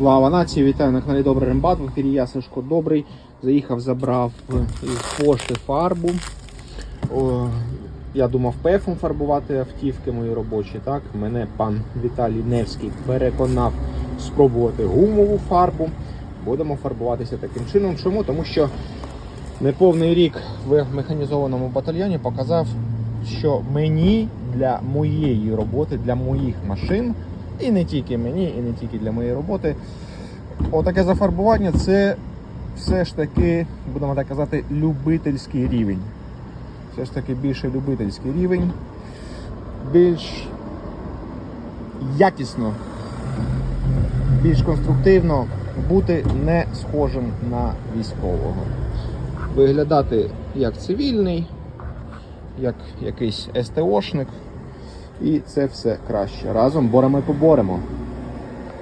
Слава нації, вітаю на каналі Добрий Рембат. В ефірі я Сашко Добрий. Заїхав, забрав із пошти фарбу. О, я думав пефом фарбувати автівки мої робочі. Так? Мене пан Віталій Невський переконав спробувати гумову фарбу. Будемо фарбуватися таким чином. Чому? Тому що неповний рік в механізованому батальйоні показав, що мені для моєї роботи, для моїх машин, і не тільки мені, і не тільки для моєї роботи, отаке зафарбування це все ж таки, будемо так казати, любительський рівень. Все ж таки більше любительський рівень, більш якісно, більш конструктивно бути не схожим на військового. Виглядати як цивільний, як якийсь СТОшник. І це все краще. Разом боремо і поборемо.